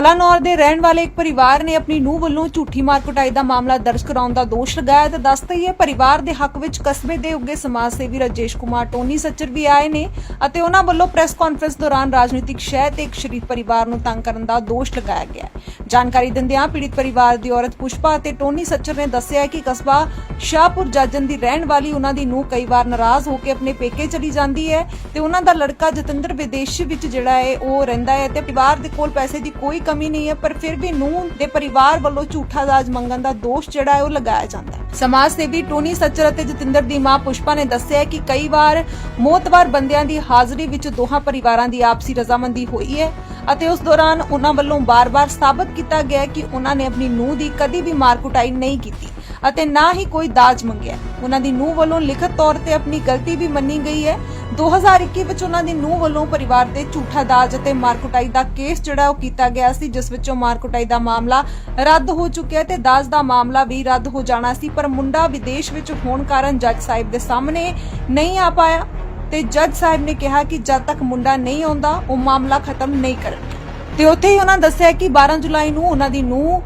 ਕਲਾਨੌਰ ਦੇ ਰਹਿਣ ਵਾਲੇ ਇੱਕ ਪਰਿਵਾਰ ਨੇ ਆਪਣੀ ਨੂੰਹ ਵੱਲੋਂ ਝੂਠੀ ਮਾਰ ਕੁਟਾਈ ਦਾ ਮਾਮਲਾ ਦਰਜ ਕਰਾਉਣ ਦਾ ਦੋਸ਼ ਲਗਾਇਆ ਤੇ ਦੱਸਦਾ ਹੀ ਪਰਿਵਾਰ ਦੇ ਹੱਕ ਵਿੱਚ ਕਸਬੇ ਦੇ ਉੱਗੇ ਸਮਾਜ ਸੇਵੀ ਰਾਜੇਸ਼ ਕੁਮਾਰ, ਟੋਨੀ ਸੱਚਰ ਵੀ ਆਏ ਨੇ ਅਤੇ ਉਹਨਾਂ ਵੱਲੋਂ ਪ੍ਰੈਸ ਕਾਨਫਰੰਸ ਦੌਰਾਨ ਰਾਜਨੀਤਿਕ ਸ਼ਹਿ ਤੇ ਇੱਕ ਸ਼ਰੀਫ ਪਰਿਵਾਰ ਨੂੰ ਤੰਗ ਕਰਨ ਦਾ ਦੋਸ਼ ਲਗਾਇਆ ਗਿਆ ਜਾਣਕਾਰੀ ਦਿੰਦਿਆਂ ਪੀੜਿਤ ਪਰਿਵਾਰ ਦੀ ਔਰਤ ਪੁਸ਼ਪਾ ਅਤੇ ਟੋਨੀ ਸੱਚਰ ਨੇ ਦੱਸਿਆ ਕਿ ਕਸਬਾ ਸ਼ਾਹਪੁਰ ਜਾਜਨ ਦੀ ਰਹਿਣ ਵਾਲੀ ਉਹਨਾਂ ਦੀ ਨੂੰਹ ਕਈ ਵਾਰ ਨਾਰਾਜ਼ ਹੋ ਕੇ ਆਪਣੇ ਪੇਕੇ ਚਲੀ ਜਾਂਦੀ ਹੈ ਤੇ ਉਹਨਾਂ ਦਾ ਲੜਕਾ ਜਤਿੰਦਰ ਵਿਦੇਸ਼ ਵਿੱਚ ਜਿਹੜਾ ਹੈ, ਉਹ ਰਹਿੰਦਾ ਹੈ ਤੇ ਪਰਿਵਾਰ ਦੇ ਕੋਲ ਪੈਸੇ ਦੀ ਕੋਈ ਕਮੀ ਨਹੀਂ ਹੈ, ਪਰ ਫਿਰ ਵੀ ਨੂੰਹ ਦੇ ਪਰਿਵਾਰ ਵੱਲੋਂ ਝੂਠਾ ਦਾਜ ਮੰਗਣ ਦਾ ਦੋਸ਼ ਜਿਹੜਾ ਹੈ, ਉਹ ਲਗਾਇਆ ਜਾਂਦਾ ਹੈ। ਸਮਾਜ ਸੇਵੀ ਟੋਨੀ ਸੱਚਰ ਅਤੇ ਜਤਿੰਦਰ ਦੀ ਮਾਂ ਪੁਸ਼ਪਾ ਨੇ ਦੱਸਿਆ ਕਿ ਕਈ ਵਾਰ ਮੋਤਵਾਰ ਬੰਦਿਆਂ ਦੀ ਹਾਜ਼ਰੀ ਵਿੱਚ ਦੋਹਾਂ ਪਰਿਵਾਰਾਂ ਦੀ ਆਪਸੀ ਰਜ਼ਾਮੰਦੀ ਹੋਈ ਹੈ ਅਤੇ ਉਸ ਦੌਰਾਨ ਉਹਨਾਂ ਵੱਲੋਂ ਬਾਰ-ਬਾਰ ਸਾਬਤ ਕੀਤਾ ਗਿਆ ਕਿ ਉਹਨਾਂ ਨੇ ਆਪਣੀ ਨੂੰਹ ਦੀ ਕਦੀ ਵੀ ਮਾਰ ਕੁਟਾਈ ਨਹੀਂ ਕੀਤੀ ਅਤੇ ਨਾ ਹੀ ਕੋਈ ਦਾਜ ਮੰਗਿਆ ਉਹਨਾਂ ਦੀ ਨੂੰਹ ਵੱਲੋਂ ਲਿਖਤ ਤੌਰ ਤੇ ਆਪਣੀ ਗਲਤੀ ਵੀ ਮੰਨੀ ਗਈ ਹੈ 2021 ਵਿੱਚ ਉਹਨਾਂ ਦੀ ਨੂੰਹ ਵੱਲੋਂ ਪਰਿਵਾਰ ਤੇ ਝੂਠਾ ਦਾਜ ਅਤੇ ਮਾਰਕੁਟਾਈ ਦਾ ਕੇਸ ਜਿਹੜਾ ਉਹ ਕੀਤਾ ਗਿਆ ਸੀ, ਜਿਸ ਵਿੱਚੋਂ ਮਾਰਕੁਟਾਈ ਦਾ ਮਾਮਲਾ ਰੱਦ ਹੋ ਚੁੱਕਿਆ ਤੇ ਦਾਜ ਦਾ ਮਾਮਲਾ ਵੀ ਰੱਦ ਹੋ ਜਾਣਾ ਸੀ, ਪਰ ਮੁੰਡਾ ਵਿਦੇਸ਼ ਵਿੱਚ ਹੋਣ ਕਾਰਨ ਜੱਜ ਸਾਹਿਬ ਦੇ ਸਾਹਮਣੇ ਨਹੀਂ ਆ ਪਾਇਆ ਤੇ ਜੱਜ ਸਾਹਿਬ ਨੇ ਕਿਹਾ ਕਿ ਜਦ ਤੱਕ ਮੁੰਡਾ ਨਹੀਂ ਆਉਂਦਾ, ਉਹ ਮਾਮਲਾ ਖਤਮ ਨਹੀਂ ਕਰਨਗੇ। ਤੇ ਉੱਥੇ ਹੀ ਉਹਨਾਂ ਦੱਸਿਆ ਕਿ 12 ਜੁਲਾਈ ਨੂੰ ਉਹਨਾਂ ਦੀ ਨੂੰਹ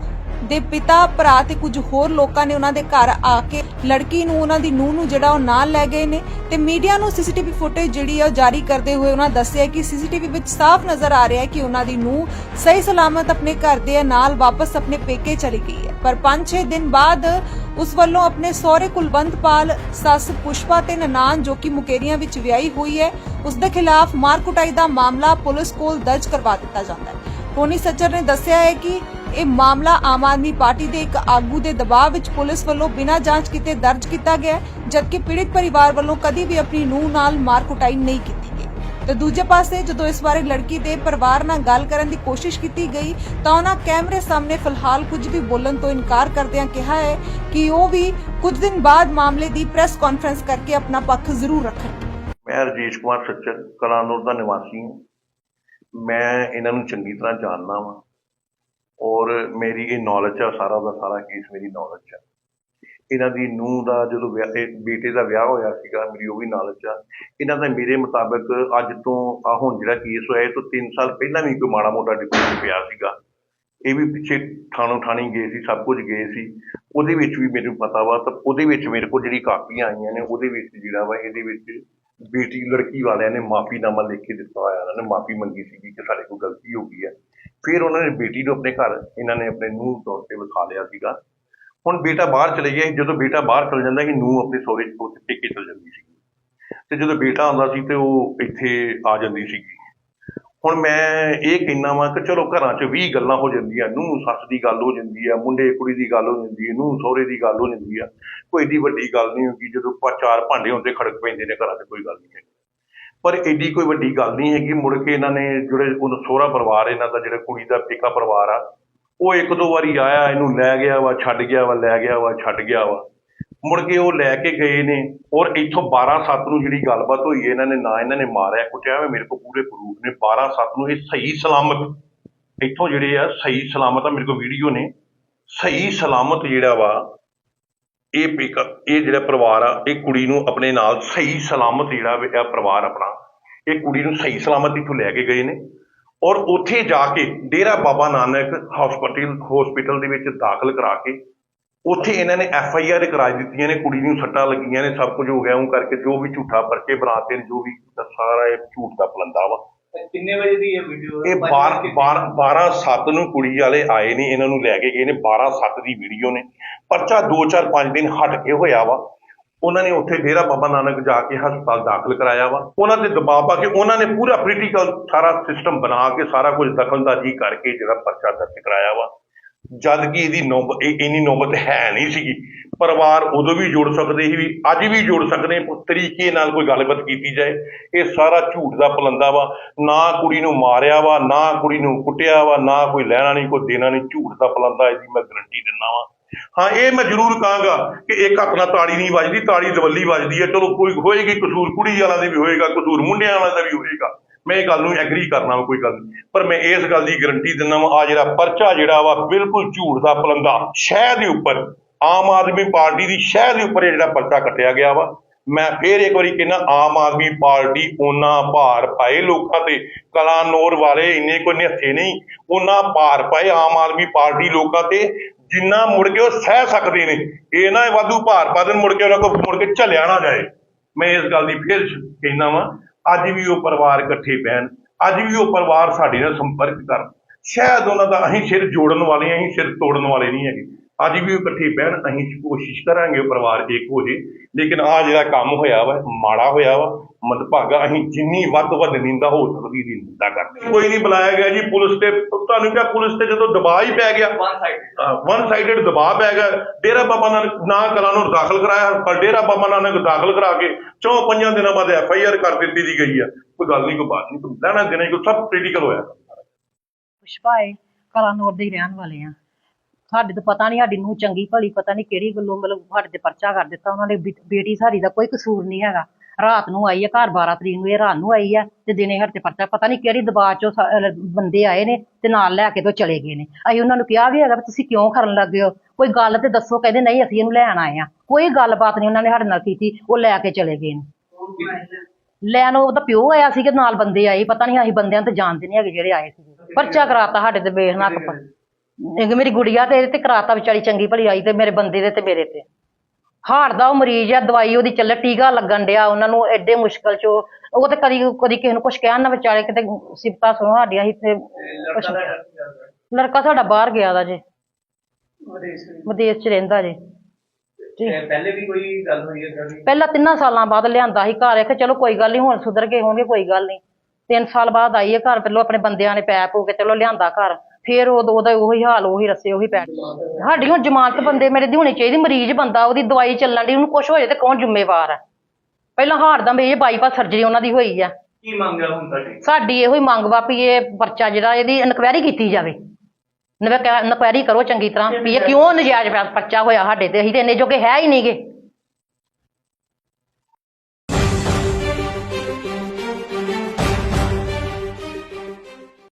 ਦੇ ਪਿਤਾ, ਭਰਾ ਤੇ ਕੁਝ ਹੋਰ ਲੋਕਾਂ ਨੇ ਉਹਨਾਂ ਦੇ ਘਰ ਆ ਕੇ ਲੜਕੀ ਨੂੰ, ਉਹਨਾਂ ਦੀ ਨੂੰਹ ਨੂੰ ਜਿਹੜਾ ਉਹ ਨਾਲ ਲੈ ਗਏ ਨੇ ਤੇ ਮੀਡੀਆ ਨੂੰ ਸੀਸੀਟੀਵੀ ਫੁਟੇਜ ਜਿਹੜੀ ਆ ਜਾਰੀ ਕਰਦੇ ਹੋਏ ਉਹਨਾਂ ਦੱਸਿਆ ਕਿ ਸੀਸੀਟੀਵੀ ਵਿੱਚ ਸਾਫ਼ ਨਜ਼ਰ ਆ ਰਿਹਾ ਹੈ ਕਿ ਉਹਨਾਂ ਦੀ ਨੂੰਹ ਸਹੀ ਸਲਾਮਤ ਆਪਣੇ ਘਰ ਦੇ ਨਾਲ ਵਾਪਸ ਆਪਣੇ ਪੇਕੇ ਚਲੀ ਗਈ ਹੈ। ਪਰ 5-6 ਦਿਨ ਬਾਅਦ ਉਸ ਵੱਲੋਂ ਆਪਣੇ ਸਹੁਰੇ ਕੁਲਵੰਤਪਾਲ, ਸੱਸ ਪੁਸ਼ਪਾ ਤੇ ਨਨਾਨ ਜੋ ਕਿ ਮੁਕੇਰੀਆਂ ਵਿੱਚ ਵਿਆਹੀ ਹੋਈ ਹੈ, ਉਸ ਦੇ ਖਿਲਾਫ ਮਾਰ ਕੁਟਾਈ ਦਾ ਮਾਮਲਾ ਪੁਲਿਸ ਕੋਲ ਦਰਜ ਕਰਵਾ ਦਿੱਤਾ ਜਾਂਦਾ ਹੈ। ਟੋਨੀ ਸੱਚਰ ਨੇ ਦੱਸਿਆ ਹੈ ਕਿ ਇਹ ਮਾਮਲਾ ਆਮ ਆਦਮੀ ਪਾਰਟੀ ਦੇ ਇੱਕ ਆਗੂ ਦੇ ਦਬਾਅ ਵਿੱਚ ਪੁਲਿਸ ਵੱਲੋਂ ਬਿਨਾਂ ਜਾਂਚ ਕੀਤੇ ਦਰਜ ਕੀਤਾ ਗਿਆ ਜਦਕਿ ਪੀੜਿਤ ਪਰਿਵਾਰ ਵੱਲੋਂ ਕਦੀ ਵੀ ਆਪਣੀ ਨੂੰਹ ਨਾਲ ਮਾਰ ਕੁਟਾਈ ਨਹੀਂ ਕੀਤੀ ਗਈ। ਤੇ ਦੂਜੇ ਪਾਸੇ, ਜਦੋਂ ਇਸ ਬਾਰੇ ਲੜਕੀ ਦੇ ਪਰਿਵਾਰ ਨਾਲ ਗੱਲ ਕਰਨ ਦੀ ਕੋਸ਼ਿਸ਼ ਕੀਤੀ ਗਈ, ਤਾਂ ਉਹਨਾਂ ਕੈਮਰੇ ਸਾਹਮਣੇ ਫਿਲਹਾਲ ਕੁਝ ਵੀ ਬੋਲਣ ਤੋਂ ਇਨਕਾਰ ਕਰਦਿਆਂ ਕਿਹਾ ਹੈ ਕਿ ਉਹ ਵੀ ਕੁਝ ਦਿਨ ਬਾਅਦ ਮਾਮਲੇ ਦੀ ਪ੍ਰੈਸ ਕਾਨਫਰੰਸ ਕਰਕੇ ਆਪਣਾ ਪੱਖ ਜ਼ਰੂਰ ਰੱਖਣਗੇ ਮੈਂ ਰਜੇਸ਼ ਕੁਮਾਰ ਸੱਚਰ, ਕਲਾਨੌਰ ਦਾ ਨਿਵਾਸੀ ਹਾਂ। ਮੈਂ ਇਹਨਾਂ ਨੂੰ ਚੰਗੀ ਤਰ੍ਹਾਂ ਜਾਣਦਾ ਵਾਂ। ਔਰ ਮੇਰੀ ਇਹ ਨੌਲੇਜ ਆ, ਸਾਰਾ ਦਾ ਸਾਰਾ ਕੇਸ ਮੇਰੀ ਨੌਲੇਜ ਆ। ਇਹਨਾਂ ਦੀ ਨੂੰਹ ਦਾ ਜਦੋਂ ਬੇਟੇ ਦਾ ਵਿਆਹ ਹੋਇਆ ਸੀਗਾ, ਮੇਰੀ ਉਹ ਵੀ ਨੌਲੇਜ ਆ। ਇਹਨਾਂ ਦਾ ਮੇਰੇ ਮੁਤਾਬਕ ਅੱਜ ਤੋਂ ਆ ਹੁਣ ਜਿਹੜਾ ਕੇਸ ਹੋਇਆ, ਇਹ ਤੋਂ 3 ਸਾਲ ਪਹਿਲਾਂ ਵੀ ਕੋਈ ਮਾੜਾ ਮੋਟਾ ਡਿਪੋਜ਼ਿਟ ਪਿਆ ਸੀਗਾ। ਇਹ ਵੀ ਪਿੱਛੇ ਥਾਣੋ ਥਾਣੀ ਗਏ ਸੀ, ਸਭ ਕੁਝ ਗਏ ਸੀ। ਉਹਦੇ ਵਿੱਚ ਵੀ ਮੈਨੂੰ ਪਤਾ ਵਾ, ਤਾਂ ਉਹਦੇ ਵਿੱਚ ਮੇਰੇ ਕੋਲ ਜਿਹੜੀ ਕਾਪੀਆਂ ਆਈਆਂ ਨੇ, ਉਹਦੇ ਵਿੱਚ ਜਿਹੜਾ ਵਾ, ਇਹਦੇ ਵਿੱਚ ਬੇਟੀ, ਲੜਕੀ ਵਾਲਿਆਂ ਨੇ ਮਾਫੀਨਾਮਾ ਲਿਖ ਕੇ ਦਿੱਤਾ ਹੋਇਆ, ਉਹਨਾਂ ਨੇ ਮਾਫੀ ਮੰਗੀ ਸੀਗੀ ਕਿ ਸਾਡੇ ਕੋਲ ਗਲਤੀ ਹੋ ਗਈ ਹੈ। ਫਿਰ ਉਹਨਾਂ ਨੇ ਬੇਟੀ ਨੂੰ ਆਪਣੇ ਘਰ, ਇਹਨਾਂ ਨੇ ਆਪਣੇ ਨੂੰਹ ਤੌਰ ਤੇ ਵਿਖਾ ਲਿਆ ਸੀਗਾ। ਹੁਣ ਬੇਟਾ ਬਾਹਰ ਚਲੇ ਗਿਆ ਸੀ। ਜਦੋਂ ਬੇਟਾ ਬਾਹਰ ਚਲ ਜਾਂਦਾ ਕਿ ਨੂੰਹ ਆਪਣੇ ਸਹੁਰੇ ਚ ਉੱਥੇ ਟੇਕੇ ਚਲ ਜਾਂਦੀ ਸੀ ਤੇ ਜਦੋਂ ਬੇਟਾ ਆਉਂਦਾ ਸੀ ਤੇ ਉਹ ਇੱਥੇ ਆ ਜਾਂਦੀ ਸੀਗੀ। ਹੁਣ ਮੈਂ ਇਹ ਕਹਿਣਾ ਵਾਂ ਕਿ ਚਲੋ ਘਰਾਂ 'ਚ 20 ਗੱਲਾਂ ਹੋ ਜਾਂਦੀਆਂ, ਨੂੰਹ ਸੱਸ ਦੀ ਗੱਲ ਹੋ ਜਾਂਦੀ ਆ, ਮੁੰਡੇ ਕੁੜੀ ਦੀ ਗੱਲ ਹੋ ਜਾਂਦੀ ਹੈ ਨੂੰਹ ਸਹੁਰੇ ਦੀ ਗੱਲ ਹੋ ਜਾਂਦੀ ਆ। ਕੋਈ ਏਡੀ ਵੱਡੀ ਗੱਲ ਨਹੀਂ ਹੁੰਦੀ ਜਦੋਂ ਪਾ ਚਾਰ ਭਾਂਡੇ ਹੁੰਦੇ ਖੜਕ ਪੈਂਦੇ ਨੇ ਘਰਾਂ 'ਚ, ਕੋਈ ਗੱਲ ਨਹੀਂ ਹੈ ਪਰ ਏਡੀ ਕੋਈ ਵੱਡੀ ਗੱਲ ਨਹੀਂ ਹੈਗੀ, ਮੁੜ ਕੇ ਇਹਨਾਂ ਨੇ ਜਿਹੜੇ ਉਹ ਸਹੁਰਾ ਪਰਿਵਾਰ ਇਹਨਾਂ ਦਾ, ਜਿਹੜਾ ਕੁੜੀ ਦਾ ਪੇਕਾ ਪਰਿਵਾਰ ਆ, ਉਹ ਇੱਕ ਦੋ ਵਾਰੀ ਆਇਆ, ਇਹਨੂੰ ਲੈ ਗਿਆ ਵਾ, ਛੱਡ ਗਿਆ ਵਾ, ਲੈ ਗਿਆ ਵਾ, ਛੱਡ ਗਿਆ ਵਾ। ਮੁੜ ਕੇ ਉਹ ਲੈ ਕੇ ਗਏ ਨੇ ਔਰ ਇੱਥੋਂ 12 7 ਨੂੰ ਜਿਹੜੀ ਗੱਲਬਾਤ ਹੋਈ ਹੈ, ਇਹਨਾਂ ਨੇ ਨਾ ਇਹਨਾਂ ਨੇ ਮਾਰਿਆ, ਕੁੱਟਿਆ ਵਾ ਮੇਰੇ ਕੋਲ ਪੂਰੇ ਪ੍ਰੂਫ ਨੇ। 12 7 ਨੂੰ ਇਹ ਸਹੀ ਸਲਾਮਤ, ਇੱਥੋਂ ਜਿਹੜੇ ਆ ਸਹੀ ਸਲਾਮਤ ਆ, ਮੇਰੇ ਕੋਲ ਵੀਡੀਓ ਨੇ। ਸਹੀ ਸਲਾਮਤ ਜਿਹੜਾ ਵਾ, ਇਹ ਇਹ ਜਿਹੜਾ ਪਰਿਵਾਰ ਆ, ਇਹ ਕੁੜੀ ਨੂੰ ਆਪਣੇ ਨਾਲ ਸਹੀ ਸਲਾਮਤ ਜਿਹੜਾ ਇਹ ਪਰਿਵਾਰ ਆਪਣਾ, ਇਹ ਕੁੜੀ ਨੂੰ ਸਹੀ ਸਲਾਮਤ ਇੱਥੋਂ ਲੈ ਕੇ ਗਏ ਨੇ। ਔਰ ਉੱਥੇ ਜਾ ਕੇ ਡੇਰਾ ਬਾਬਾ ਨਾਨਕ ਹਸਪੀਟਲ ਹਸਪੀਟਲ ਦੇ ਵਿੱਚ ਦਾਖਲ ਕਰਾ ਕੇ ਉੱਥੇ ਇਹਨਾਂ ਨੇ ਐਫ ਆਈ ਆਰ ਕਰਾ ਦਿੱਤੀਆਂ ਨੇ ਕੁੜੀ ਨੂੰ ਸੱਟਾਂ ਲੱਗੀਆਂ ਨੇ ਸਭ ਕੁਝ ਹੋ ਗਿਆ ਉਹ ਕਰਕੇ ਜੋ ਵੀ ਝੂਠਾ ਪਰਚੇ ਬਣਾਤੇ ਨੇ ਜੋ ਵੀ ਸਾਰਾ ਇਹ ਝੂਠ ਦਾ ਪਲੰਦਾ ਵਾ। ਕਿੰਨੇ ਵਜੇ ਦੀ ਇਹ ਵੀਡੀਓ ਇਹ 12 12 12 7 ਨੂੰ ਕੁੜੀ ਵਾਲੇ ਆਏ ਨੇ ਇਹਨਾਂ ਨੂੰ ਲੈ ਕੇ ਗਏ ਨੇ 12 7 ਦੀ ਵੀਡੀਓ ਨੇ। ਪਰਚਾ 2 4 5 ਦਿਨ ਹਟ ਕੇ ਹੋਇਆ ਵਾ। ਉਹਨਾਂ ਨੇ ਉੱਥੇ ਡੇਰਾ ਬਾਬਾ ਨਾਨਕ ਜਾ ਕੇ ਹਸਪਤਾਲ ਦਾਖਲ ਕਰਾਇਆ ਵਾ। ਉਹਨਾਂ ਤੇ ਦਬਾਅ ਪਾ ਕੇ ਉਹਨਾਂ ਨੇ ਪੂਰਾ ਪੋਲੀਟੀਕਲ ਸਾਰਾ ਸਿਸਟਮ ਬਣਾ ਕੇ ਸਾਰਾ ਕੁਝ ਦਖਲਅੰਦਾਜ਼ੀ ਕਰਕੇ ਜਿਹੜਾ ਪਰਚਾ ਦਰਜ ਕਰਾਇਆ ਵਾ। ਜਦ ਕਿ ਇਹਦੀ ਨੌਬਤ ਇਹ ਨੌਬਤ ਹੈ ਨਹੀਂ ਸੀਗੀ, ਪਰਿਵਾਰ ਉਦੋਂ ਵੀ ਜੁੜ ਸਕਦੇ ਸੀ ਵੀ, ਅੱਜ ਵੀ ਜੁੜ ਸਕਦੇ ਤਰੀਕੇ ਨਾਲ ਕੋਈ ਗੱਲਬਾਤ ਕੀਤੀ ਜਾਏ। ਇਹ ਸਾਰਾ ਝੂਠ ਦਾ ਪਲੰਦਾ ਵਾ, ਨਾ ਕੁੜੀ ਨੂੰ ਮਾਰਿਆ ਵਾ, ਨਾ ਕੁੜੀ ਨੂੰ ਕੁੱਟਿਆ ਵਾ, ਨਾ ਕੋਈ ਲੈਣਾ ਨਹੀਂ, ਕੋਈ ਦੇਣਾ ਨਹੀਂ, ਝੂਠ ਦਾ ਪਲੰਦਾ ਇਹਦੀ ਮੈਂ ਗਰੰਟੀ ਦਿੰਦਾ ਵਾ। ਹਾਂ, ਇਹ ਮੈਂ ਜ਼ਰੂਰ ਕਹਾਂਗਾ ਕਿ ਇੱਕ ਆਪਣਾ ਨਾਲ ਤਾੜੀ ਨਹੀਂ ਵੱਜਦੀ, ਤਾੜੀ ਦਵੱਲੀ ਵੱਜਦੀ ਹੈ। ਚਲੋ ਕੋਈ ਹੋਏਗੀ ਕਸੂਰ ਕੁੜੀ ਵਾਲਾ ਦੇ ਵੀ ਹੋਏਗਾ, ਕਸੂਰ ਮੁੰਡਿਆਂ ਵਾਲਾ ਦਾ ਵੀ ਹੋਏਗਾ। ਮੈਂ ਇਹ ਗੱਲ ਨੂੰ ਐਗਰੀ ਕਰਨਾ ਵਾ, ਕੋਈ ਗੱਲ ਨਹੀਂ। ਪਰ ਮੈਂ ਇਸ ਗੱਲ ਦੀ ਗਾਰੰਟੀ ਦਿੰਦਾ ਵਾਂ, ਆ ਜਿਹੜਾ ਪਰਚਾ ਜਿਹੜਾ ਵਾ, ਬਿਲਕੁਲ ਝੂਠ ਦਾ ਪਲੰਦਾ, ਸ਼ਹਿ ਦੇ ਉੱਪਰ, ਆਮ ਆਦਮੀ ਪਾਰਟੀ ਦੀ ਸ਼ਹਿ ਦੇ ਉੱਪਰ ਇਹ ਜਿਹੜਾ ਪਰਚਾ ਕੱਟਿਆ ਗਿਆ ਵਾ। ਮੈਂ ਫੇਰ ਇੱਕ ਵਾਰੀ ਕਹਿੰਦਾ, ਆਮ ਆਦਮੀ ਪਾਰਟੀ ਉਹਨਾਂ ਭਾਰ ਪਾਏ ਲੋਕਾਂ ਤੇ ਕਲਾਨੌਰ ਵਾਲੇ ਇੰਨੇ ਕੋਈ ਨਿਹੱਥੇ ਨਹੀਂ, ਉਹਨਾਂ ਭਾਰ ਪਾਏ ਆਮ ਆਦਮੀ ਪਾਰਟੀ ਲੋਕਾਂ ਤੇ, ਜਿੰਨਾ ਮੁੜ ਕੇ ਉਹ ਸਹਿ ਸਕਦੇ ਨੇ। ਇਹ ਨਾ ਵਾਧੂ ਭਾਰ ਪਾ ਦੇਣ, ਮੁੜ ਕੇ ਉਹਨਾਂ ਕੋਲ ਮੁੜ ਕੇ ਝੱਲਿਆ ਨਾ ਜਾਏ। ਮੈਂ ਇਸ ਗੱਲ ਦੀ ਫਿਰ ਕਹਿੰਦਾ ਵਾਂ ਅੱਜ ਵੀ ਉਹ ਪਰਿਵਾਰ ਇਕੱਠੇ ਬਹਿਣ, ਅੱਜ ਵੀ ਉਹ ਪਰਿਵਾਰ ਸਾਡੇ ਨਾਲ ਸੰਪਰਕ ਕਰਨ। ਸ਼ਾਇਦ ਉਹਨਾਂ ਦਾ ਅਸੀਂ ਸਿਰ ਜੋੜਨ ਵਾਲੇ ਅਸੀਂ ਸਿਰ ਤੋੜਨ ਵਾਲੇ ਨਹੀਂ ਹੈਗੇ। ਅੱਜ ਵੀ ਉਹ ਇਕੱਠੇ ਬਹਿਣ ਅਸੀਂ ਕੋਸ਼ਿਸ਼ ਕਰਾਂਗੇ ਪਰਿਵਾਰ ਇੱਕ ਹੋ ਜੇ। ਲੇਕਿਨ ਆ ਜਿਹੜਾ ਕੰਮ ਹੋਇਆ ਵਾ ਮਾੜਾ ਹੋਇਆ ਵਾ ਮਦਭਾਗਾ ਅਸੀਂ ਜਿੰਨੀ ਵੱਧ ਤੋਂ ਵੱਧ ਨਿੰਦਾ ਹੋ ਸਕਦੀ ਦੀ ਨਿੰਦਾ ਕਰਦੇ। ਕੋਈ ਨਹੀਂ ਬੁਲਾਇਆ ਗਿਆ ਜੀ ਪੁਲਿਸ ਤੇ ਤੁਹਾਨੂੰ ਕਿਹਾ ਪੁਲਿਸ ਤੇ ਜਦੋਂ ਦਬਾਅ ਹੀ ਪੈ ਗਿਆ। ਵਨ ਸਾਈਡ ਵਨ ਸਾਈਡਡ ਦਬਾਅ ਪੈ ਗਿਆ। ਡੇਰਾ ਬਾਬਾ ਨਾਨਕ ਨਾ ਕਲਾਂ ਨੂੰ ਦਾਖਲ ਕਰਾਇਆ ਪਰ ਡੇਰਾ ਬਾਬਾ ਨਾਨਕ ਦਾਖਲ ਕਰਾ ਕੇ ਚੌਂ ਪੰਜਾਂ ਦਿਨਾਂ ਬਾਅਦ ਐਫ ਆਈ ਆਰ ਕਰ ਦਿੱਤੀ ਦੀ ਗਈ ਆ। ਕੋਈ ਗੱਲ ਨਹੀਂ ਕੋਈ ਬਾਤ ਨਹੀਂ ਲੈਣਾ ਦੇਣਾ ਕੋਈ ਸਭ ਕ੍ਰਿਟੀਕਲ ਹੋਇਆ। ਪੁਸ਼ਪਾ ਏ ਕਲਾਨੌਰ ਦੇ ਰਹਿਣ ਵਾਲੇ ਆ। ਸਾਡੇ ਤੋਂ ਪਤਾ ਨਹੀਂ, ਸਾਡੀ ਨੂੰ ਚੰਗੀ ਭਲੀ, ਪਤਾ ਨਹੀਂ ਕਿਹੜੀ ਗੱਲੋਂ ਮਤਲਬ ਸਾਡੇ ਤੇ ਪਰਚਾ ਕਰ ਦਿੱਤਾ ਉਹਨਾਂ ਨੇ, ਬੇ- ਬੇਟੀ ਸਾਡੀ ਦਾ ਕੋਈ ਕਸੂਰ ਨਹੀਂ ਹੈਗਾ। ਰਾਤ ਨੂੰ ਆਈ ਹੈ ਘਰ 12 ਤਰੀਕ ਨੂੰ ਇਹ ਰਾਤ ਨੂੰ ਆਈ ਹੈ ਤੇ ਦਿਨੇ ਸਾਡੇ ਤੇ ਪਰਚਾ, ਪਤਾ ਨਹੀਂ ਕਿਹੜੀ ਦਬਾਅ ਚੋਂ ਸਾ- ਅਹ ਬੰਦੇ ਆਏ ਨੇ ਤੇ ਨਾਲ ਲੈ ਕੇ ਤੋਂ ਚਲੇ ਗਏ ਨੇ। ਅਸੀਂ ਉਹਨਾਂ ਨੂੰ ਕਿਹਾ ਵੀ ਹੈਗਾ ਵੀ ਤੁਸੀਂ ਕਿਉਂ ਕਰਨ ਲੱਗੇ ਹੋ? ਕੋਈ ਗੱਲ ਤੇ ਦੱਸੋ, ਕਹਿੰਦੇ ਨਹੀਂ, ਅਸੀਂ ਇਹਨੂੰ ਲੈਣ ਆਏ ਆ ਕੋਈ ਗੱਲਬਾਤ ਨਹੀਂ ਉਹਨਾਂ ਨੇ ਸਾਡੇ ਨਾਲ ਕੀਤੀ, ਉਹ ਲੈ ਕੇ ਚਲੇ ਗਏ ਨੇ। ਲੈਣ ਉਹਦਾ ਪਿਓ ਆਇਆ ਸੀ ਕਿ ਨਾਲ ਬੰਦੇ ਆਏ, ਪਤਾ ਨਹੀਂ ਅਸੀਂ ਬੰਦਿਆਂ ਨੂੰ ਤਾਂ ਜਾਣਦੇ ਨਹੀਂ ਹੈਗੇ ਜਿਹੜੇ ਆਏ ਸੀ। ਪਰਚਾ ਕਰਾਤਾ ਸਾਡੇ ਤੇ ਬੇਹਨਾ ਬੇਹਨਾਕ ਇੱਕ ਮੇਰੀ ਗੁੜੀਆ ਤੇ ਇਹਦੇ ਤੇ ਕਰਾਤਾ ਵਿਚਾਰੀ ਚੰਗੀ ਭਲੀ ਆਈ ਤੇ ਮੇਰੇ ਬੰਦੇ ਦੇ ਤੇ ਮੇਰੇ ਤੇ। ਹਾਰਟ ਦਾ ਉਹ ਮਰੀਜ਼ ਆ ਦਵਾਈ ਉਹਦੀ ਚੱਲੇ ਟੀਕਾ ਲੱਗਣ ਡਿਆ ਉਹਨਾਂ ਨੂੰ ਐਡੇ ਮੁਸ਼ਕਲ ਚ ਉਹ ਉਹ ਤੇ ਕਦੀ ਕਦੀ ਕਿਸੇ ਨੂੰ ਕੁਝ ਕਹਿਣ ਨਾ ਵਿਚਾਰੇ ਕਿਤੇ ਸਿਫਤਾਂ ਸੁਣੋ ਸਾਡੀਆਂ ਕੁਛ- ਲੜਕਾ ਸਾਡਾ ਬਾਹਰ ਗਿਆ ਦਾ ਜੇ। ਵਿਦੇਸ਼ ਚ ਰਹਿੰਦਾ ਜੇ। ਪਹਿਲੇ ਵੀ ਕੋਈ ਗੱਲ ਹੋਈ ਹੈ ਤੁਹਾਡੀ? ਪਹਿਲਾਂ ਤਿੰਨਾਂ ਸਾਲਾਂ ਬਾਅਦ ਲਿਆਂਦਾ ਸੀ ਘਰ ਇਹ ਕਿ ਚਲੋ ਕੋਈ ਗੱਲ ਨਹੀਂ ਹੁਣ ਸੁਧਰ ਗਏ ਹੋਣਗੇ ਕੋਈ ਗੱਲ ਨਹੀਂ। ਤਿੰਨ ਸਾਲ ਬਾਅਦ ਆਈ ਹੈ ਘਰ ਪਹਿਲੋਂ ਆਪਣੇ ਬੰਦਿਆਂ ਨੇ ਪੈਪ ਹੋ ਕੇ ਚਲੋ ਲਿਆਂਦਾ ਘਰ। ਫਿਰ ਉਹ ਉਹਦਾ ਉਹੀ ਹਾਲ ਉਹੀ ਰਸੇ ਉਹੀ ਪੈ ਸਾਡੀ ਹੁਣ ਜ਼ਮਾਨਤ ਬੰਦੇ ਮੇਰੇ ਦੀ ਹੋਣੀ ਚਾਹੀਦੀ ਮਰੀਜ਼ ਬੰਦਾ ਉਹਦੀ ਦਵਾਈ ਚੱਲਣ ਦੀ ਉਹਨੂੰ ਕੁਝ ਹੋ ਜਾਏ ਤੇ ਕੌਣ ਜ਼ਿੰਮੇਵਾਰ ਹੈ ਪਹਿਲਾਂ ਹਾਰਟ ਦਾ ਮਰੀਜ਼ ਬਾਈਪਾਸ ਸਰਜਰੀ ਉਹਨਾਂ ਦੀ ਹੋਈ ਆ। ਕੀ ਮੰਗਿਆ ਹੁਣ ਤੁਹਾਡੀ? ਸਾਡੀ ਇਹੋ ਹੀ ਮੰਗ ਵਾ ਵੀ ਇਹ ਪਰਚਾ ਜਿਹੜਾ ਇਹਦੀ ਇਨਕੁਆਇਰੀ ਕੀਤੀ ਜਾਵੇ। ਇਨਕੁਆਇਰੀ ਕਰੋ ਚੰਗੀ ਤਰ੍ਹਾਂ ਵੀ ਇਹ ਕਿਉਂ ਨਜਾਇਜ਼ ਪਰਚਾ ਹੋਇਆ ਸਾਡੇ ਤੇ? ਅਸੀਂ ਤੇ ਇੰਨੇ ਜੋਗੇ ਹੈ ਹੀ ਨਹੀਂਗੇ